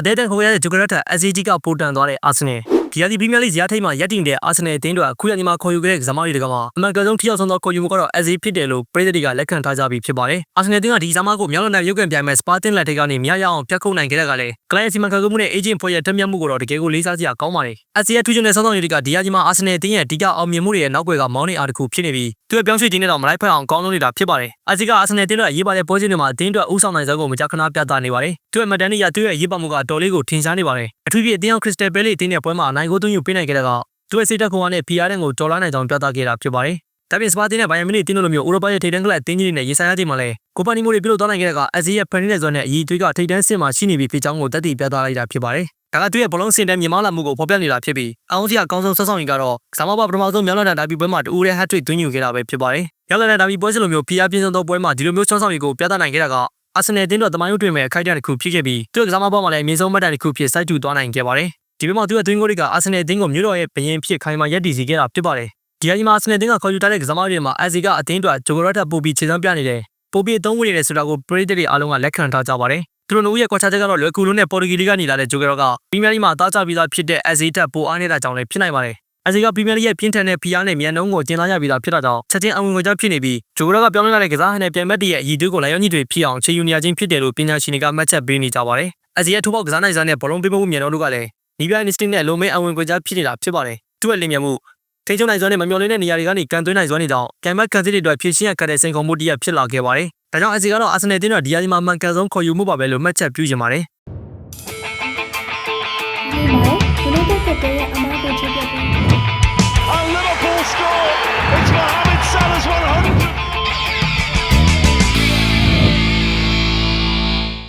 အသေးတဲ့ဟိုရတဲ့ဂျိုဂရက်တာ SCG ကပိုတန်သွားတဲ့အာဆင်နယ်ဒီယာဒီပရီးမီးယားလိဇာတ်ထိပ်မှာရပ်တည်နေတဲ့အာဆင်နယ်အသင်းတို့ကခုရညီမှာခေါ်ယူခဲ့တဲ့ကစားမတွေတကမှာအမှန်ကန်ဆုံးထိရောက်ဆုံးသောခေါ်ယူမှုကတော့ SC ဖြစ်တယ်လို့ပရိသတ်တွေကလက်ခံထားကြပြီးဖြစ်ပါတယ်အာဆင်နယ်အသင်းကဒီကစားမကိုမြောက်လန်နိုင်ရုပ်ကံပြိုင်မဲ့စပါတင်လက်ထိပ်ကနေမြရအောင်ပြတ်ခုတ်နိုင်ခဲ့တဲ့ကလည်းကလိုင်းအစီမံခန့်ခွဲမှုနဲ့ agent ဖွဲ့ရဲ့တက်မြတ်မှုကိုတော့တကယ်ကိုလေးစားစရာကောင်းပါတယ် SC ရဲ့ထူးချွန်တဲ့စောင့်ဆောင်ရည်တွေကဒီယာဒီမှာအာဆင်နယ်အသင်းရဲ့အဓိကအောင်မြင်မှုတွေရဲ့နောက်ွယ်ကမောင်းနေအားတစ်ခုဖြစ်နေပြီး သူရဲ့ပြောင်းရွှေ့ခြင်းနဲ့တော့မလိုက်ဖက်အောင်ကောင်းလုံးနေတာဖြစ်ပါတယ်အာဆီကအာဆင်နယ်အသင်းတို့ရဲ့ရေးပါတဲ့ပွဲစဉ်တွေမှာအသင်းတို့ဥဆောင်နိုင်စွမ်းကိုမကြာခဏပြသနေပါတယ်သူရဲ့မတန်နေရသူရဲ့ရေးပါမှုကတော်လေးကိုထင်ရှားနေပါတယ်အထူးသဖြင့်အသင်းအောင်ခရစ္စတယ်ဘဲလီအသင်းရဲ့ပွဲမှာအနိုင်ကိုသွင်းယူပေးနိုင်ခဲ့တဲ့ကသူရဲ့စိတ်တက်ခွန်အားနဲ့ PR တဲ့ကိုတော်လာနိုင်ကြောင်းပြသခဲ့တာဖြစ်ပါတယ်ဒါပြင်စပါတင်နဲ့ဘိုင်ယန်မီနီတင်းတို့လိုမျိုးဥရောပရဲ့ထိပ်တန်းကလပ်အသင်းကြီးတွေနဲ့ရေဆိုင်ရချိန်မှာလည်းကိုပါနီမိုတွေပြုလုပ်သွားနိုင်ခဲ့တဲ့ကအဇီရဲ့ဖန်နေတဲ့ဇွန်နဲ့အကြီးသွေးကထိပ်တန်းဆင့်မှာရှိနေပြီဖြစ်ကြောင်းကိုတက်တည်ပြသလိုက်တာဖြစ်ပါတယ် ဒါကသူရဲ့ဘလုံးစင်တန်းမြင်မလာမှုကိုဖော်ပြနေတာဖြစ်ပြီးအအောင်စီအကောင်းဆုံးဆက်ဆောင်ရင်ကတော့ဇာမဘပထမဆုံးမြောက်လန်ဒန်ဒါဘီပွဲမှာတူရဲဟတ်ထရစ်သွင်းယူခဲ့တာပဲဖြစ်ပါတယ်မြောက်လန်ဒန်ဒါဘီပွဲစဉ်လိုမျိုး PR ပြင်းဆုံးသောပွဲမှာဒီလိုမျိုးချောင်းဆောင်ရီကိုပြသနိုင်ခဲ့တာကအာဆင်နယ်တင်းတို့တမိုင်းဥတွင်မဲ့အခိုက်အတန့်တစ်ခုဖြစ်ခဲ့ပြီးသူ့ကစားမပေါ်မှာလည်းအမြင့်ဆုံးမှတ်တမ်းတစ်ခုဖြစ်စိုက်တူသွားနိုင်ခဲ့ပါတယ်ဒီပွဲမှာသူရဲ့သွင်းကိုတွေကအာဆင်နယ်တင်းကိုမြို့တော်ရဲ့ဘရင်ဖြစ်ခိုင်မာရပ်တည်စေခဲ့တာဖြစ်ပါတယ်ဒီအချိန်မှာအာဆင်နယ်တင်းကခေါ်ယူထားတဲ့ကစားမတွေမှာအဇီကအသင်းအတွက်ဂျိုဂရက်တာပိုပြီးခြေစွမ်းပြနေတယ် ပိုပြီးအသုံးဝင်နေတယ်ဆိုတာကိုပရိသတ်တွေအားလုံးကလက်ခံထားကြပါတယ်သူတို့ရဲ့ကွာခြားချက်ကတော့လွယ်ကူလုံးနဲ့ပေါ်တူဂီလီကနေလာတဲ့ဂျိုဂရော့ကပရီးမီးယားလိမှာအသားကျပြီးသားဖြစ်တဲ့အဇီတက်ပိုအားနေတာကြောင့်လည်းဖြစ်နိုင်ပါတယ်အဇီကပရီးမီးယားလိရဲ့ပြင်းထန်တဲ့ဖီအားနဲ့မြန်နှုံးကိုကျင်းလာရပြီးသားဖြစ်တာကြောင့်ချက်ချင်းအဝင်ဝင်ကြောင့်ဖြစ်နေပြီးဂျိုဂရော့ကပြောင်းလဲလာတဲ့ကစားဟန်နဲ့ပြိုင်ဘက်တွေရဲ့အည်သွေးကိုလာရောက်ညှိတွေဖြစ်အောင်ခြေယူနေရခြင်းဖြစ်တယ်လို့ပညာရှင်တွေကမှတ်ချက်ပေးနေကြပါတယ်အဇီရဲ့ထိုးပေါက်ကစားနိုင်စားနဲ့ဘောလုံးပေးမှုမြန်နှုံးတို့ကလည်းနီးပြိုင်နစ်စတင်နဲ့လုံမဲအဝင်ကွကြားဖြစ်နေတာဖြစ်ပါတယ်သူ့ရဲ့လင်မြန်မှု ထိန်းချုပ်နိုင်စွမ်းနဲ့မမျော်လင့်တဲ့နေရာတွေကနေကန်သွင်းနိုင်စွမ်းတွေကြောင့်ကံမတ်ကန်စစ်တွေအတွက်ဖြည့်ရှင်းရခက်တဲ့စိန်ခေါ်မှုတစ်ရပ်ဖြစ်လာခဲ့ပါတယ်။ဒါကြောင့်အစီကတော့အာဆင်နယ်တင်းတို့ဒီယာဒီမှာမှန်ကန်ဆုံးခေါ်ယူမှုပါပဲလို့မှတ်ချက်ပြုချင်ပါတယ်နေပါတယ်ဘယ်လိုတက်တဲ့ရဲ့အမားကိုချပြပေး